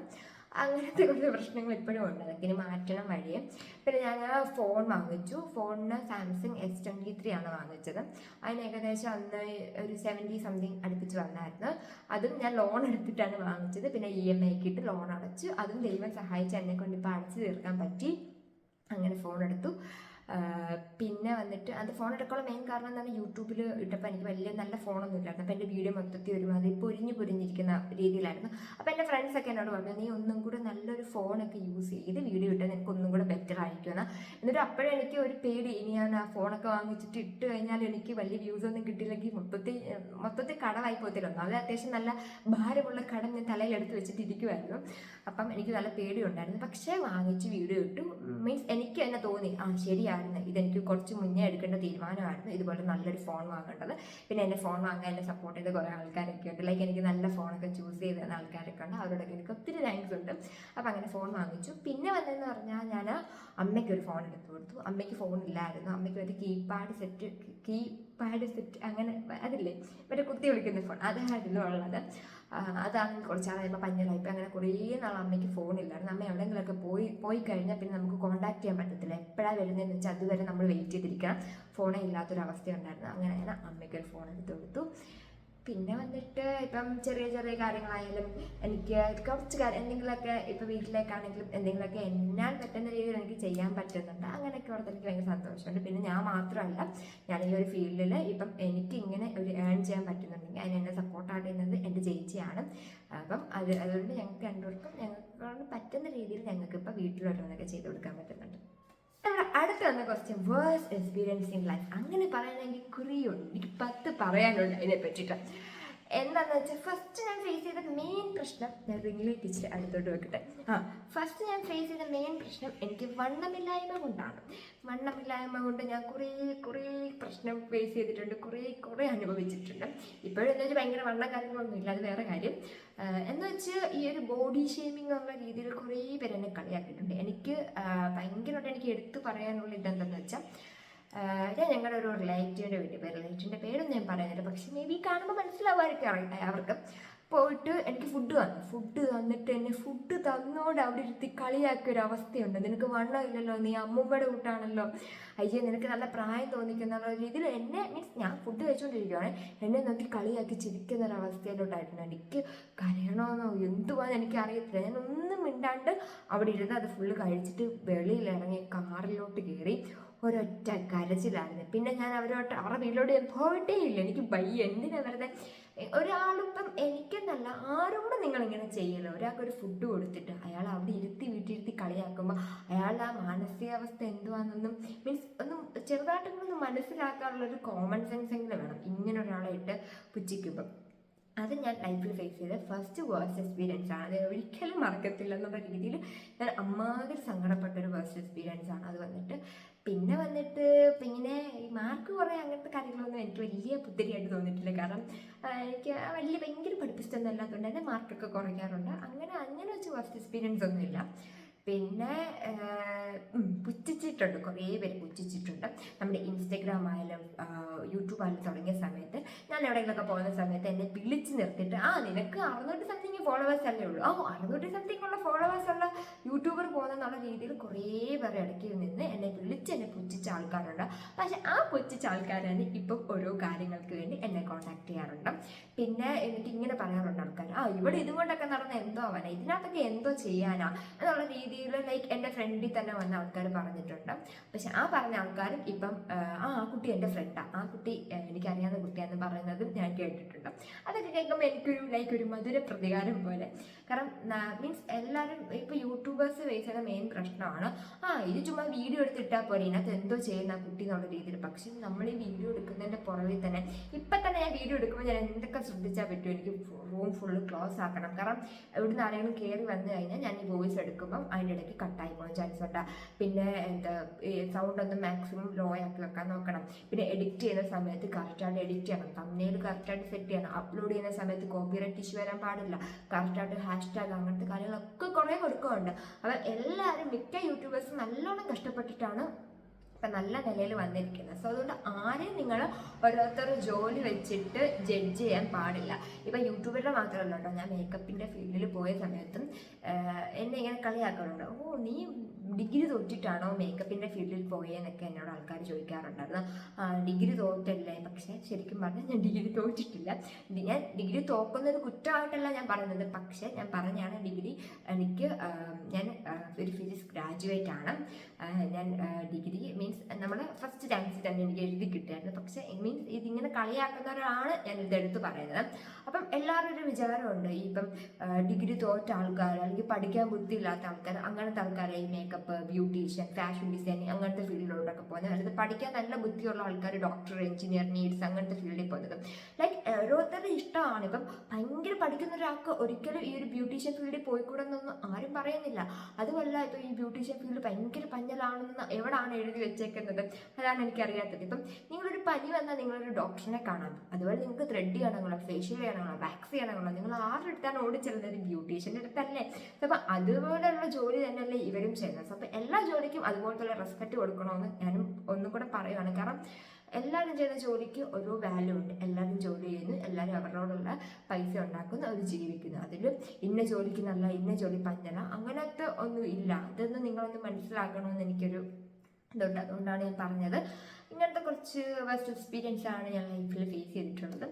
അങ്ങനത്തെ കുറച്ച് പ്രശ്നങ്ങൾ ഇപ്പോഴും ഉണ്ട്. അതൊക്കെ ഇനി മാറ്റണം വഴി പിന്നെ ഞാൻ ഫോൺ വാങ്ങിച്ചു. ഫോണിന് സാംസങ് എസ് ട്വന്റി ത്രീ ആണ് വാങ്ങിച്ചത്. അതിന് ഏകദേശം അന്ന് ഒരു സെവന്റി സംതിങ് അടുപ്പിച്ച് വന്നായിരുന്നു. അതും ഞാൻ ലോൺ എടുത്തിട്ടാണ് വാങ്ങിച്ചത്. പിന്നെ ഇ എം ഐക്ക് ഇട്ട് ലോൺ അടച്ചു. അതും ദൈവം സഹായിച്ച് എന്നെ കൊണ്ട് ഇപ്പോൾ അടച്ചു തീർക്കാൻ പറ്റി. അങ്ങനെ ഫോൺ എടുത്തു. പിന്നെ വന്നിട്ട് അത് ഫോൺ എടുക്കാനുള്ള മെയിൻ കാരണം എന്താണ്? യൂട്യൂബിൽ ഇട്ടപ്പോൾ എനിക്ക് വലിയ നല്ല ഫോണൊന്നും ഇല്ലായിരുന്നു അപ്പോൾ എന്റെ വീഡിയോ മൊത്തത്തിൽ ഒരുമാതിരി പൊരിഞ്ഞു പൊരിഞ്ഞിരിക്കുന്ന രീതിയിലായിരുന്നു. അപ്പോൾ എന്റെ ഫ്രണ്ട്സൊക്കെ എന്നോട് പറഞ്ഞു നീ ഒന്നും കൂടെ നല്ലൊരു ഫോണൊക്കെ യൂസ് ചെയ്ത് വീഡിയോ ഇട്ടാൽ നിനക്ക് ഒന്നും കൂടെ ബെറ്റർ ആയിരിക്കുമെന്ന്. എന്നിട്ട് അപ്പോഴും എനിക്ക് ഒരു പേടി. ഇനി ഞാൻ ആ ഫോണൊക്കെ വാങ്ങിച്ചിട്ട് ഇട്ട് കഴിഞ്ഞാൽ എനിക്ക് വലിയ വ്യൂസ് ഒന്നും കിട്ടിയില്ലെങ്കിൽ മൊത്തത്തിൽ മൊത്തത്തിൽ കടമായി പോകത്തില്ല. അത് അത്യാവശ്യം നല്ല ഭാരമുള്ള കടം ഞാൻ തലയിൽ എടുത്ത് വെച്ചിട്ട് ഇരിക്കുമായിരുന്നു അപ്പം എനിക്ക് നല്ല പേടിയുണ്ടായിരുന്നു. പക്ഷേ വാങ്ങിച്ച് വീഡിയോ ഇട്ടു. മീൻസ് എനിക്ക് തന്നെ തോന്നി ആ ശരിയായിരുന്നു ഇതെനിക്ക് കുറച്ച് മുന്നേ എടുക്കേണ്ട തീരുമാനമായിരുന്നു. ഇതുപോലെ നല്ലൊരു ഫോൺ വാങ്ങേണ്ടത്. പിന്നെ എന്റെ ഫോൺ വാങ്ങാൻ എന്നെ സപ്പോർട്ട് ചെയ്ത കുറേ ആൾക്കാരൊക്കെ ഉണ്ട്. ലൈക്ക് എനിക്ക് നല്ല ഫോണൊക്കെ ചൂസ് ചെയ്ത് തന്ന ആൾക്കാരൊക്കെ ഉണ്ട്. അവരോടൊക്കെ എനിക്ക് ഒത്തിരി താങ്ക്സ് ഉണ്ട്. അപ്പം അങ്ങനെ ഫോൺ വാങ്ങിച്ചു. പിന്നെ വന്നതെന്ന് പറഞ്ഞാൽ ഞാൻ അമ്മയ്ക്ക് ഒരു ഫോൺ എടുത്ത് കൊടുത്തു. അമ്മയ്ക്ക് ഫോൺ ഇല്ലായിരുന്നു. അമ്മയ്ക്ക് ഒരു കീപാഡ് സെറ്റ് കീപാഡ് സെറ്റ് അങ്ങനെ അതില്ലേ? മറ്റേ കുത്തി വിളിക്കുന്ന ഫോൺ അതായിരുന്നു ഉള്ളത്. അതാണ് കുറച്ച് നാളായപ്പോൾ പഞ്ഞലായിപ്പോൾ അങ്ങനെ കുറേ നാൾ അമ്മയ്ക്ക് ഫോണില്ലായിരുന്നു അമ്മ എവിടെയെങ്കിലുമൊക്കെ പോയി പോയി കഴിഞ്ഞാൽ പിന്നെ നമുക്ക് കോൺടാക്ട് ചെയ്യാൻ പറ്റത്തില്ല. എപ്പോഴാണ് വരുന്നതെന്ന് വെച്ചാൽ അതുവരെ നമ്മൾ വെയിറ്റ് ചെയ്തിരിക്കണം. ഫോണേ ഇല്ലാത്തൊരവസ്ഥ ഉണ്ടായിരുന്നു. അങ്ങനെയാണ് അമ്മയ്ക്ക് ഒരു ഫോൺ എടുത്തു കൊടുത്തു. പിന്നെ വന്നിട്ട് ഇപ്പം ചെറിയ ചെറിയ കാര്യങ്ങളായാലും എനിക്ക് കുറച്ച് കാര്യം എന്തെങ്കിലുമൊക്കെ ഇപ്പം വീട്ടിലേക്കാണെങ്കിലും എന്തെങ്കിലുമൊക്കെ എന്നാൽ പറ്റുന്ന രീതിയിൽ എനിക്ക് ചെയ്യാൻ പറ്റുന്നുണ്ട്. അങ്ങനെയൊക്കെ ഓർത്ത് എനിക്ക് ഭയങ്കര സന്തോഷമുണ്ട്. പിന്നെ ഞാൻ മാത്രമല്ല ഞാൻ ഈ ഒരു ഫീൽഡിൽ ഇപ്പം എനിക്ക് ഇങ്ങനെ ഒരു ഏൺ ചെയ്യാൻ പറ്റുന്നുണ്ടെങ്കിൽ അതിന് എന്നെ സപ്പോർട്ടായിട്ട് ചെയ്യുന്നത് എന്റെ ചേച്ചിയാണ്. അപ്പം അത് അതുകൊണ്ട് ഞങ്ങൾക്ക് രണ്ടുപേർക്കും ഞങ്ങൾക്ക് പറ്റുന്ന രീതിയിൽ ഞങ്ങൾക്ക് ഇപ്പം വീട്ടിലോരോന്നൊക്കെ ചെയ്ത് കൊടുക്കാൻ പറ്റുന്നുണ്ട്. അടുത്ത വന്ന question worst experience in life അങ്ങനെ പറയണമെങ്കിൽ കുറേയുണ്ട് എനിക്ക് പത്ത് പറയാനുണ്ട് അതിനെ പറ്റിയിട്ട് എന്താണെന്ന് വെച്ചാൽ ഫസ്റ്റ് ഞാൻ ഫേസ് ചെയ്ത മെയിൻ പ്രശ്നം ഞാൻ റിംഗ്ലേറ്റ് ഇച്ചിരി അടുത്തോട്ട് വെക്കട്ടെ. ആ ഫസ്റ്റ് ഞാൻ ഫേസ് ചെയ്ത മെയിൻ പ്രശ്നം എനിക്ക് വണ്ണമില്ലായ്മ കൊണ്ടാണ്. വണ്ണമില്ലായ്മ കൊണ്ട് ഞാൻ കുറേ കുറേ പ്രശ്നം ഫേസ് ചെയ്തിട്ടുണ്ട് കുറേ കുറേ അനുഭവിച്ചിട്ടുണ്ട്. ഇപ്പോഴും എന്താ വെച്ചാൽ ഭയങ്കര വണ്ണ കാര്യങ്ങളൊന്നും ഇല്ല അത് വേറെ കാര്യം. എന്ന് വെച്ച് ഈ ഒരു ബോഡി ഷേമിംഗ് എന്നുള്ള രീതിയിൽ കുറേ പേര് എന്നെ കളിയാക്കിയിട്ടുണ്ട്. എനിക്ക് ഭയങ്കരമായിട്ട് എനിക്ക് എടുത്തു പറയാനുള്ള ഇതെന്തെന്ന് വെച്ചാൽ ഞാൻ ഞങ്ങളുടെ ഒരു റിലേറ്റീവിന്റെ വീട്ടിൽ പോയി. റിലേറ്റീവിന്റെ പേരൊന്നും ഞാൻ പറയുന്നില്ല. പക്ഷേ മേ ബി കാണുമ്പോൾ മനസ്സിലാവുമായിരിക്കും അറിയാം അവർക്ക്. പോയിട്ട് എനിക്ക് ഫുഡ് തന്നു. ഫുഡ് തന്നിട്ട് എന്നെ ഫുഡ് തന്നോട് അവിടെ ഇരുത്തി കളിയാക്കിയ ഒരു അവസ്ഥയുണ്ട്. നിനക്ക് വണ്ണമില്ലല്ലോ നീ അമ്മൂമ്മയുടെ കൂട്ടാണല്ലോ. അയ്യോ നിനക്ക് നല്ല പ്രായം തോന്നിക്കുന്ന രീതിയിൽ എന്നെ മീൻസ് ഞാൻ ഫുഡ് കഴിച്ചുകൊണ്ടിരിക്കുകയാണ് എന്നെ നോക്കി കളിയാക്കി ചിരിക്കുന്ന ഒരു അവസ്ഥയിലോട്ടായിരുന്നു എനിക്ക് കരയണമെന്നോ എന്തുവാന്ന് എനിക്ക് അറിയത്തില്ല ഞാൻ ഒന്നും മിണ്ടാണ്ട് അവിടെ ഇരുന്ന് അത് ഫുള്ള് കഴിച്ചിട്ട് വെളിയിൽ ഇറങ്ങി കാറിലോട്ട് കയറി ഒരൊറ്റ കരച്ചിലായിരുന്നു. പിന്നെ ഞാൻ അവരോട്ട് അവരുടെ വീട്ടിലോട്ട് ഞാൻ പോയിട്ടേ ഇല്ല. എനിക്ക് വയ്യ. എന്തിനാ വെറുതെ? ഒരാളിപ്പം എനിക്കെന്നല്ല ആരോടും നിങ്ങൾ ഇങ്ങനെ ചെയ്യല്ലോ ഒരാൾക്ക് ഒരു ഫുഡ് കൊടുത്തിട്ട് അയാൾ അവിടെ ഇരുത്തി വീട്ടിലിരുത്തി കളിയാക്കുമ്പോൾ അയാളുടെ ആ മാനസികാവസ്ഥ എന്തുവാണെന്നൊന്നും മീൻസ് ഒന്നും ചെറുതായിട്ടൊന്നും മനസ്സിലാക്കാനുള്ള ഒരു കോമൺ സെൻസ് എങ്കിലും വേണം. ഇങ്ങനെ ഒരാളെ ഇട്ട് പുച്ഛിക്കുമ്പം. അത് ഞാൻ ലൈഫിൽ ഫേസ് ചെയ്ത ഫസ്റ്റ് വേഴ്സ് എക്സ്പീരിയൻസ് ആണ്. അത് ഒരിക്കലും മറക്കത്തില്ല എന്നുള്ള രീതിയിൽ ഞാൻ അമ്മാതിരി സങ്കടപ്പെട്ട ഒരു വേഴ്സ് എക്സ്പീരിയൻസ് ആണ്. അത് വന്നിട്ട് പിന്നെ വന്നിട്ട് ഇങ്ങനെ ഈ മാർക്ക് കുറേ അങ്ങനത്തെ കാര്യങ്ങളൊന്നും എനിക്ക് വലിയ പുത്തിരിയായിട്ട് തോന്നിയിട്ടില്ല. കാരണം എനിക്ക് വലിയ ഭയങ്കര പഠിപ്പിച്ചിട്ടൊന്നും അല്ലാത്തതുകൊണ്ട് തന്നെ മാർക്കൊക്കെ കുറയ്ക്കാറുണ്ട്. അങ്ങനെ അങ്ങനെ വെച്ച് ഫസ്റ്റ് എക്സ്പീരിയൻസ് ഒന്നുമില്ല. പിന്നെ പുച്ഛിച്ചിട്ടുണ്ട്. കുറേ പേര് പുച്ഛിച്ചിട്ടുണ്ട്. നമ്മുടെ ഇൻസ്റ്റഗ്രാം ആയാലും യൂട്യൂബ് ആയാലും തുടങ്ങിയ സമയത്ത് ഞാൻ എവിടെയെങ്കിലുമൊക്കെ പോകുന്ന സമയത്ത് എന്നെ വിളിച്ച് നിർത്തിയിട്ട് ആ നിനക്ക് അറുന്നൂറ്റി സംതിങ് ഫോളോവേഴ്സ് അല്ലേ ഉള്ളൂ? ആ അറുന്നൂറ്റി സംതിങ് ഉള്ള പോകുന്നെന്നുള്ള രീതിയിൽ കുറേ പേർ ഇടയ്ക്ക് നിന്ന് എന്നെ വിളിച്ച് എന്നെ പുച്ഛിച്ച ആൾക്കാരുണ്ട്. പക്ഷെ ആ പുച്ഛിച്ച ആൾക്കാരാണ് ഇപ്പം ഓരോ കാര്യങ്ങൾക്ക് വേണ്ടി എന്നെ കോൺടാക്ട് ചെയ്യാറുണ്ട്. പിന്നെ എന്നിട്ട് ഇങ്ങനെ പറയാറുണ്ട് ആൾക്കാർ ആ ഇവിടെ ഇതുകൊണ്ടൊക്കെ നടന്ന എന്തോ ആവാനാ ഇതിനകത്തൊക്കെ എന്തോ ചെയ്യാനാ? എന്നുള്ള രീതിയിൽ ലൈക്ക് എന്റെ ഫ്രണ്ടിൽ തന്നെ വന്ന ആൾക്കാർ പറഞ്ഞിട്ടുണ്ട്. പക്ഷെ ആ പറഞ്ഞ ആൾക്കാരും ഇപ്പം ആ ആ കുട്ടി എന്റെ ഫ്രണ്ടാണ് ആ. കുട്ടി എനിക്കറിയാവുന്ന കുട്ടിയാണെന്ന് പറയുന്നതും ഞാൻ കേട്ടിട്ടുണ്ട്. അതൊക്കെ കേൾക്കുമ്പോൾ എനിക്കൊരു ലൈക്ക് ഒരു മധുര പ്രതികാരം പോലെ. കാരണം മീൻസ് എല്ലാവരും ഇപ്പോൾ യൂട്യൂബേഴ്സ് ഫേസ് ചെയ്യുന്ന മെയിൻ പ്രശ്നമാണ് ആ ഇത് ചുമ്മാ വീഡിയോ എടുത്തിട്ടാൽ പോലെ ഇതിനകത്ത് എന്തോ ചെയ്യുന്ന കുട്ടി എന്നുള്ള രീതിയിൽ. പക്ഷേ നമ്മൾ ഈ വീഡിയോ എടുക്കുന്നതിന്റെ പുറകിൽ തന്നെ ഇപ്പം തന്നെ ഞാൻ വീഡിയോ എടുക്കുമ്പോൾ ഞാൻ എന്തൊക്കെ ശ്രദ്ധിച്ചാൽ പറ്റും? എനിക്ക് റൂം ഫുള്ള് ക്ലോസ് ആക്കണം. കാരണം ഇവിടുന്ന് ആരെങ്കിലും കയറി വന്നു കഴിഞ്ഞാൽ ഞാൻ ഈ വോയിസ് എടുക്കുമ്പം അതിന്റെ ഇടയ്ക്ക് കട്ടായി പോകാൻ ചാൻസ് ഉണ്ട് പിന്നെ എന്താ സൗണ്ട് ഒന്ന് മാക്സിമം ലോ ആക്കി വെക്കാൻ നോക്കണം. പിന്നെ എഡിറ്റ് ചെയ്യുന്ന സമയത്ത് കറക്റ്റായിട്ട് എഡിറ്റ് ചെയ്യണം. തമ്മിൽ കറക്റ്റായിട്ട് സെറ്റ് ചെയ്യണം. അപ്ലോഡ് ചെയ്യുന്ന സമയത്ത് കോപ്പിറൈറ്റ് ഇഷ്യൂ വരാൻ പാടില്ല. കറക്റ്റായിട്ട് ഹാഷ്ടാഗ് അങ്ങനത്തെ കാര്യങ്ങളൊക്കെ കുറേ കൊടുക്കുന്നുണ്ട്. അപ്പം എല്ലാവരും മിക്ക യൂട്യൂബേഴ്സും നല്ലോണം കഷ്ടപ്പെട്ടിട്ടാണ് ഇപ്പം നല്ല നിലയിൽ വന്നിരിക്കുന്നത്. സോ അതുകൊണ്ട് ആരെയും നിങ്ങൾ ഓരോരുത്തർ ജോലി വെച്ചിട്ട് ജഡ്ജ് ചെയ്യാൻ പാടില്ല. ഇപ്പം യൂട്യൂബറുടെ മാത്രമല്ല കേട്ടോ ഞാൻ മേക്കപ്പിന്റെ ഫീൽഡിൽ പോയ സമയത്തും കളിയാക്കാറുണ്ട് ഓ നീ ഡിഗ്രി തോറ്റിട്ടാണോ മേക്കപ്പിന്റെ ഫീൽഡിൽ പോയെന്നൊക്കെ എന്നോട് ആൾക്കാർ ചോദിക്കാറുണ്ടായിരുന്നു. ഡിഗ്രി തോറ്റല്ലേ? പക്ഷേ ശരിക്കും പറഞ്ഞാൽ ഞാൻ ഡിഗ്രി തോറ്റിട്ടില്ല. ഞാൻ ഡിഗ്രി തോക്കുന്നത് കുറ്റമായിട്ടല്ല ഞാൻ പറയുന്നത്. പക്ഷേ ഞാൻ പറഞ്ഞാണ് ഡിഗ്രി എനിക്ക് ഞാൻ ഒരു ഫിസിക്സ് ഗ്രാജുവേറ്റ് ആണ്. ഞാൻ ഡിഗ്രി മീൻസ് നമ്മൾ ഫസ്റ്റ് ചാൻസിൽ തന്നെ എനിക്ക് എഴുതി കിട്ടിയായിരുന്നു. പക്ഷേ മീൻസ് ഇതിങ്ങനെ കളിയാക്കുന്നവരാണ് ഞാൻ ഇതെടുത്ത് പറയുന്നത്. അപ്പം എല്ലാവരും ഒരു വിചാരമുണ്ട്. ഇപ്പം ഡിഗ്രി തോറ്റ ആൾക്കാർ അല്ലെങ്കിൽ പഠിക്കാൻ ബുദ്ധിയില്ലാത്ത ആൾക്കാർ അങ്ങനത്തെ ആൾക്കാരെ ഈ മേക്കപ്പ് ബ്യൂട്ടീഷ്യൻ ഫാഷൻ ഡിസൈനിങ് അങ്ങനത്തെ ഫീൽഡിലോട്ടൊക്കെ പോകുന്നത് അതായത് പഠിക്കാൻ നല്ല ബുദ്ധിയുള്ള ആൾക്കാർ ഡോക്ടർ എഞ്ചിനീയർ നീഡ്സ് അങ്ങനത്തെ ഫീൽഡിൽ പോകുന്നത്. ലൈക്ക് ഓരോരുത്തരുടെ ഇഷ്ടമാണ്. ഇപ്പം ഭയങ്കര പഠിക്കുന്ന ഒരാൾക്ക് ഒരിക്കലും ഈ ഒരു ബ്യൂട്ടീഷ്യൻ ഫീൽഡിൽ പോയിക്കൂടെന്നൊന്നും ആരും പറയുന്നില്ല. അതുമല്ല ഇപ്പോൾ ഈ ബ്യൂട്ടീഷ്യൻ ഫീൽഡ് ഭയങ്കര പഞ്ഞലാണെന്ന് എവിടാണ് എഴുതി വെച്ചേക്കുന്നത്? അതാണ് എനിക്കറിയാത്തത്. ഇപ്പം നിങ്ങളൊരു പനി വന്നാൽ നിങ്ങളൊരു ഡോക്ടറിനെ കാണാം. അതുപോലെ നിങ്ങൾക്ക് ത്രെഡ് ചെയ്യണങ്ങളോ ഫേഷ്യൽ ചെയ്യണങ്ങളോ വാക്സ് ചെയ്യണങ്ങളോ നിങ്ങൾ ആരുടെ അടുത്താണ് ഓടിച്ചെല്ലുന്നത്? ബ്യൂട്ടീഷ്യന്റെ അടുത്തല്ലേ. അപ്പം അതുപോലെയുള്ള ജോലി തന്നെയല്ലേ ഇവരും ചെയ്യുന്നത്. സോ അപ്പം എല്ലാ ജോലിക്കും അതുപോലത്തെ റെസ്പെക്റ്റ് കൊടുക്കണമെന്ന് ഞാനും ഒന്നും കൂടെ പറയുകയാണ് കാരണം എല്ലാവരും ചെയ്യുന്ന ജോലിക്ക് ഒരു വാല്യൂ ഉണ്ട്. എല്ലാവരും ജോലി ചെയ്യുന്നു. എല്ലാവരും അവരോടുള്ള പൈസ ഉണ്ടാക്കുന്നു. അവർ ജീവിക്കുന്നു. അതിൽ ഇന്ന ജോലിക്ക് നല്ല ഇന്ന ജോലി പഞ്ഞല അങ്ങനത്തെ ഒന്നും ഇല്ല. അതൊന്നും നിങ്ങളൊന്ന് മനസ്സിലാക്കണമെന്ന് എനിക്കൊരു ഇതുണ്ട്. അതുകൊണ്ടാണ് ഞാൻ പറഞ്ഞത്. ഇങ്ങനത്തെ കുറച്ച് വേസ്റ്റ് എക്സ്പീരിയൻസ് ആണ് ഞാൻ ലൈഫിൽ ഫേസ് ചെയ്തിട്ടുള്ളത്.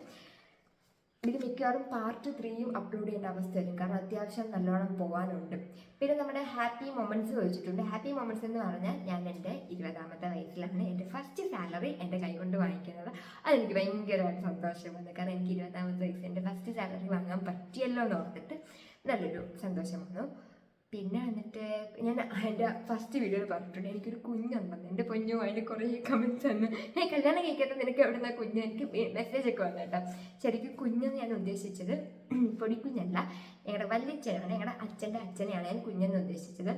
ഇത് മിക്കവാറും പാർട്ട് ത്രീയും അപ്ലോഡ് ചെയ്യേണ്ട അവസ്ഥയായിരിക്കും. കാരണം അത്യാവശ്യം നല്ലോണം പോകാനുണ്ട് പിന്നെ നമ്മുടെ ഹാപ്പി മൊമെന്റ്സ് ചോദിച്ചിട്ടുണ്ട്. ഹാപ്പി മൊമെന്റ്സ് എന്ന് പറഞ്ഞാൽ ഞാൻ എന്റെ ഇരുപതാമത്തെ വയസ്സിലാണ് എന്റെ ഫസ്റ്റ് സാലറി എന്റെ കൈകൊണ്ട് വാങ്ങിക്കുന്നത്. അതെനിക്ക് ഭയങ്കരമായിട്ട് സന്തോഷമാണ് കാരണം എനിക്ക് ഇരുപതാമത്തെ വയസ്സ് എന്റെ ഫസ്റ്റ് സാലറി വാങ്ങാൻ പറ്റിയല്ലോ എന്ന് ഓർത്തിട്ട് നല്ലൊരു സന്തോഷമാണ് പിന്നെ വന്നിട്ട് ഞാൻ എന്റെ ഫസ്റ്റ് വീഡിയോയിൽ പറഞ്ഞിട്ടുണ്ട് എനിക്കൊരു കുഞ്ഞുണ്ടെന്ന് എന്റെ പൊന്നു അതിന് കുറേ കമൻസ് വന്ന് ഞാൻ കല്യാണം കഴിക്കാത്ത നിനക്ക് എവിടെ നിന്നാ കുഞ്ഞ്? എനിക്ക് മെസ്സേജ് ഒക്കെ വന്നു കേട്ടോ. ശരിക്കും കുഞ്ഞെന്ന് ഞാൻ ഉദ്ദേശിച്ചത് പൊടിക്കുഞ്ഞല്ല ഞങ്ങളുടെ വല്യച്ഛനാണ് ഞങ്ങളുടെ അച്ഛന്റെ അച്ഛനെയാണ് ഞാൻ കുഞ്ഞെന്ന് ഉദ്ദേശിച്ചത്.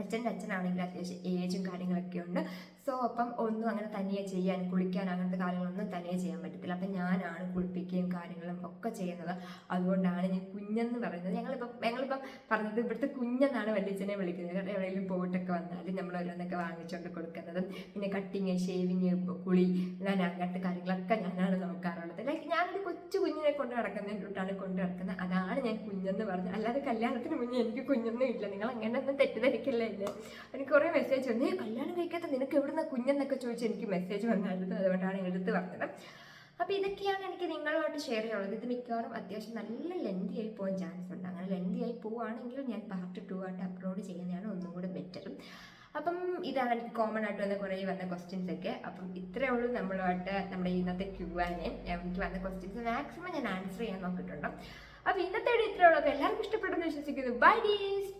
അച്ഛന്റെ അച്ഛനാണെങ്കിൽ അത്യാവശ്യം ഏജും കാര്യങ്ങളൊക്കെ ഉണ്ട്. സോ അപ്പം ഒന്നും അങ്ങനെ തനിയെ ചെയ്യാൻ കുളിക്കാൻ അങ്ങനത്തെ കാര്യങ്ങളൊന്നും തനിയെ ചെയ്യാൻ പറ്റത്തില്ല. അപ്പം ഞാനാണ് കുളിപ്പിക്കുകയും കാര്യങ്ങളും ഒക്കെ ചെയ്യുന്നത്. അതുകൊണ്ടാണ് ഞാൻ കുഞ്ഞെന്ന് പറയുന്നത്. ഞങ്ങളിപ്പം ഞങ്ങളിപ്പം പറഞ്ഞത് ഇവിടുത്തെ കുഞ്ഞെന്നാണ് വല്യച്ഛനെ വിളിക്കുന്നത്. കാരണം എവിടെയെങ്കിലും പോയിട്ടൊക്കെ വന്നാൽ നമ്മൾ ഓരോന്നൊക്കെ വാങ്ങിച്ചുകൊണ്ട് കൊടുക്കുന്നതും പിന്നെ കട്ടിങ് ഷേവിങ് കുളി ഞാൻ അങ്ങനത്തെ കാര്യങ്ങളൊക്കെ ഞാനാണ് നോക്കാറുള്ളത്. ലൈക്ക് ഞാനൊരു കൊച്ചു കുഞ്ഞിനെ കൊണ്ട് നടക്കുന്നതിലോട്ടാണ് കൊണ്ട് നടക്കുന്നത് അതാണ് ഞാൻ കുഞ്ഞെന്ന് പറഞ്ഞത്. അല്ലാതെ കല്യാണത്തിന് മുന്നേ എനിക്ക് കുഞ്ഞൊന്നും ഇല്ല. നിങ്ങൾ അങ്ങനെയൊന്നും തെറ്റിദ്ധരിക്കില്ല ഇല്ലേ എനിക്ക് കുറേ മെസ്സേജ് വന്നു. "ഏയ്, കല്യാണം കഴിക്കാത്ത നിനക്ക് എവിടുന്ന കുഞ്ഞെന്നൊക്കെ ചോദിച്ച് എനിക്ക് മെസ്സേജ് വന്നായിരുന്നു. അതുകൊണ്ടാണ് ഞാൻ എടുത്ത് പറഞ്ഞത്. അപ്പോൾ ഇതൊക്കെയാണ് എനിക്ക് നിങ്ങളുമായിട്ട് ഷെയർ ചെയ്യാനുള്ളത്. ഇത് മിക്കവാറും അത്യാവശ്യം നല്ല ലെന്തി ആയി പോകാൻ ചാൻസ് ഉണ്ട്. അങ്ങനെ ലെന്തി ആയി പോവുകയാണെങ്കിൽ ഞാൻ പാർട്ട് ടു ആയിട്ട് അപ്ലോഡ് ചെയ്യുന്നതാണ് ഒന്നും കൂടെ ബെറ്ററും അപ്പം ഇതാണ് എനിക്ക് കോമൺ ആയിട്ട് വന്ന കുറേ വന്ന ക്വസ്റ്റ്യൻസ് ഒക്കെ. അപ്പം ഇത്രയേ ഉള്ളൂ നമ്മളുമായിട്ട് നമ്മുടെ ഇന്നത്തെ ക്യൂ എനിക്ക് വന്ന ക്വസ്റ്റ്യൻസ് മാക്സിമം ഞാൻ ആൻസർ ചെയ്യാൻ നോക്കിയിട്ടുണ്ട്. അപ്പം ഇന്നത്തെ വീഡിയോ ഇത്രയേ ഉള്ളൂ. അപ്പോൾ എല്ലാവർക്കും ഇഷ്ടപ്പെടുന്നു വിശ്വസിക്കുന്നു. ബൈ ഡീസ്